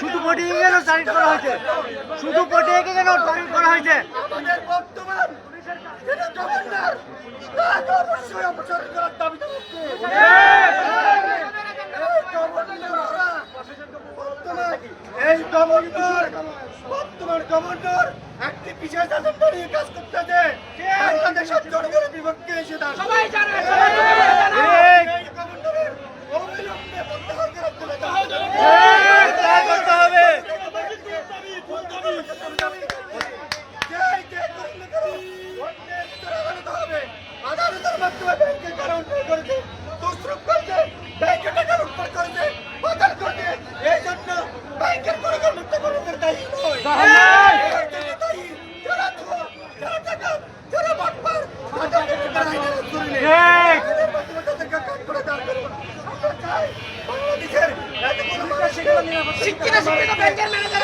শুধু পটিয়ে গেল টার্গেট করা হয়েছে। শুধু পটিয়ে গেল টার্গেট করা হয়েছে। এই গভর্নর বর্তমান গভর্নর একটি বিশেষ আদন্ত নিয়ে কাজ করতেছে। বাংলাদেশের জনগণের বিপক্ষে এসে সবাই শিক্ষিত শিক্ষিত ব্যাংকের ম্যানেজার।